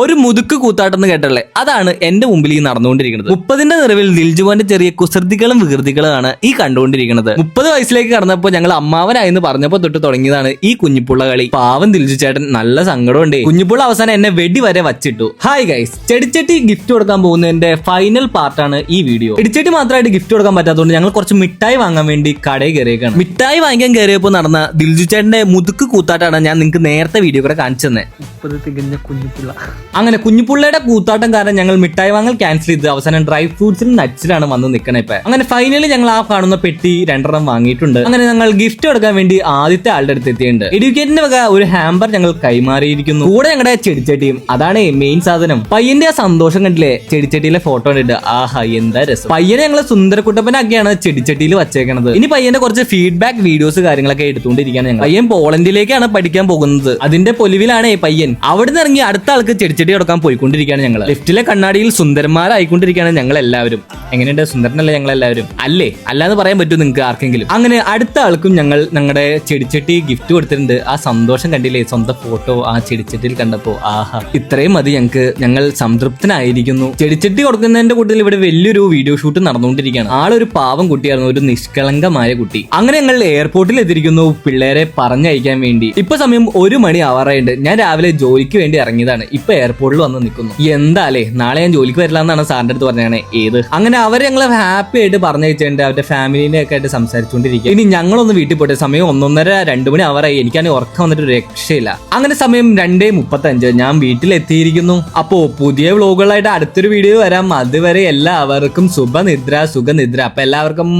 ഒരു മുതുക്ക് കൂത്താട്ടെന്ന് കേട്ടല്ലേ? അതാണ് എന്റെ മുമ്പിൽ ഈ നടന്നുകൊണ്ടിരിക്കുന്നത്. മുപ്പതിന്റെ നിറവിൽ ദിൽജുവാന്റെ ചെറിയ കുസൃതികളും വികൃതികളുമാണ് ഈ കണ്ടുകൊണ്ടിരിക്കുന്നത്. മുപ്പത് വയസ്സിലേക്ക് കടന്നപ്പോൾ ഞങ്ങൾ അമ്മാവനായെന്ന് പറഞ്ഞപ്പോൾ തൊട്ട് തുടങ്ങിയതാണ് ഈ കുഞ്ഞിപ്പുള്ള കളി. പാവം ദിൽജു ചേട്ടൻ നല്ല സങ്കടമുണ്ട്. കുഞ്ഞിപ്പുള്ള അവസാനം എന്നെ വെടി വരെ വച്ചിട്ടു. ഹായ് ഗൈസ് ചെടിച്ചട്ടി ഗിഫ്റ്റ് കൊടുക്കാൻ പോകുന്നതിന്റെ ഫൈനൽ പാർട്ടാണ് ഈ വീഡിയോ ചെടിച്ചട്ടി മാത്രമായിട്ട് ഗിഫ്റ്റ് കൊടുക്കാൻ പറ്റാത്തതുകൊണ്ട് ഞങ്ങൾ കുറച്ച് മിഠായി വാങ്ങാൻ വേണ്ടി കടയിൽ കയറിയേക്കാണ്. മിഠായി വാങ്ങിക്കാൻ കയറിയപ്പോൾ നടന്ന ദിൽജു ചേട്ടന്റെ മുതുക്ക് കൂത്താട്ടാണ് ഞാൻ നിങ്ങൾക്ക് നേരത്തെ വീഡിയോ കൂടെ കാണിച്ചു തന്നെ. മുപ്പത് തികഞ്ഞ കുഞ്ഞുപിള്ള അങ്ങനെ കുഞ്ഞുപുള്ളയുടെ കൂത്താട്ടം കാരണം ഞങ്ങൾ മിഠായി വാങ്ങൽ ക്യാൻസൽ ചെയ്ത് അവസാനം ഡ്രൈ ഫ്രൂട്ട്സിലും നട്സിലാണ് വന്ന് നിൽക്കണേ ഇപ്പൊ. അങ്ങനെ ഫൈനലി ഞങ്ങൾ ആ കാണുന്ന പെട്ടി രണ്ടെണ്ണം വാങ്ങിയിട്ടുണ്ട്. അങ്ങനെ ഞങ്ങൾ ഗിഫ്റ്റ് കൊടുക്കാൻ വേണ്ടി ആദ്യത്തെ ആളുടെ അടുത്ത് എത്തിയിട്ടുണ്ട്. എഡ്യൂക്കേറ്റിന്റെ വക ഒരു ഹാമ്പർ ഞങ്ങൾ കൈമാറിയിരിക്കുന്നു. കൂടെ ഞങ്ങളുടെ ചെടിച്ചട്ടിയും അതാണ് മെയിൻ സാധനം. പയ്യന്റെ ആ സന്തോഷം കണ്ടില്ലേ? ചെടിച്ചട്ടിയിലെ ഫോട്ടോ കണ്ടിട്ട്. ആഹാ എന്താ രസം. പയ്യനെ ഞങ്ങൾ സുന്ദരക്കുട്ടപ്പനാക്കിയാണ് ചെടിച്ചട്ടിയിൽ വച്ചേക്കണത്. ഇനി പയ്യന്റെ കുറച്ച് ഫീഡ്ബാക്ക് വീഡിയോസ് കാര്യങ്ങളൊക്കെ എടുത്തുകൊണ്ടിരിക്കുകയാണ് ഞങ്ങൾ. പയ്യൻ പോളണ്ടിലേക്കാണ് പഠിക്കാൻ പോകുന്നത്. അതിന്റെ പൊലിവിലാണ് പയ്യൻ. അവിടെ നിന്ന് ഇറങ്ങി അടുത്ത ആൾക്ക് ചെടിച്ചട്ടി കൊടുക്കാൻ പോയിക്കൊണ്ടിരിക്കുകയാണ് ഞങ്ങൾ ലിഫ്റ്റിലെ കണ്ണാടിയിൽ സുന്ദരന്മാരായിക്കൊണ്ടിരിക്കുകയാണ് ഞങ്ങൾ എല്ലാവരും എങ്ങനെയുണ്ട്? സുന്ദരനല്ലേ ഞങ്ങൾ എല്ലാവരും അല്ലേ? അല്ലാന്ന് പറയാൻ പറ്റും നിങ്ങൾക്ക് ആർക്കെങ്കിലും? അങ്ങനെ അടുത്ത ആൾക്കും ഞങ്ങൾ ഞങ്ങളുടെ ചെടിച്ചട്ടി ഗിഫ്റ്റ് കൊടുത്തിട്ടുണ്ട്. ആ സന്തോഷം കണ്ടില്ലേ? സ്വന്തം ഫോട്ടോ ആ ചെടിച്ചട്ടിയിൽ കണ്ടപ്പോ. ആഹാ. ഇത്രയും മതി ഞങ്ങൾക്ക് ഞങ്ങൾ സംതൃപ്തനായിരിക്കുന്നു. ചെടിച്ചട്ടി കൊടുക്കുന്നതിന്റെ കൂട്ടത്തിൽ ഇവിടെ വലിയൊരു വീഡിയോ ഷൂട്ട് നടന്നുകൊണ്ടിരിക്കുകയാണ്. ആളൊരു പാവം കുട്ടിയായിരുന്നു. ഒരു നിഷ്കളങ്കമായ കുട്ടി. അങ്ങനെ ഞങ്ങൾ എയർപോർട്ടിൽ എത്തിയിരിക്കുന്നു. പിള്ളേരെ പറഞ്ഞയക്കാൻ വേണ്ടി. ഇപ്പൊ സമയം ഒരു മണി ആവാറായിട്ടുണ്ട്. ഞാൻ രാവിലെ ജോലിക്ക് വേണ്ടി ഇറങ്ങിയതാണ്. ഇപ്പൊ എയർപോർട്ടിൽ വന്ന് നിൽക്കുന്നു. എന്താലേ നാളെ ഞാൻ ജോലിക്ക് വരില്ല എന്നാണ് സാറിന്റെ അടുത്ത് പറഞ്ഞാണ് ഏത്? അങ്ങനെ അവർ ഞങ്ങൾ ഹാപ്പി ആയിട്ട് പറഞ്ഞു വെച്ചിട്ടുണ്ട് അവരുടെ ഫാമിലിനെ ഒക്കെ ആയിട്ട് സംസാരിച്ചുകൊണ്ടിരിക്കുക. ഇനി ഞങ്ങളൊന്ന് വീട്ടിൽ പോട്ടെ. സമയം ഒന്നൊന്നര രണ്ടു മണി അവറായി എനിക്കാണെങ്കിൽ ഉറക്കം വന്നിട്ട് രക്ഷയില്ല. അങ്ങനെ സമയം രണ്ടേ മുപ്പത്തി അഞ്ച് ഞാൻ വീട്ടിലെത്തിയിരിക്കുന്നു. അപ്പോ പുതിയ വ്ലോഗുകളായിട്ട് അടുത്തൊരു വീഡിയോ വരാം. അതുവരെ എല്ലാവർക്കും സുഖനിദ്ര സുഖനിദ്ര. അപ്പൊ എല്ലാവർക്കും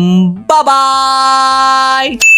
ബൈ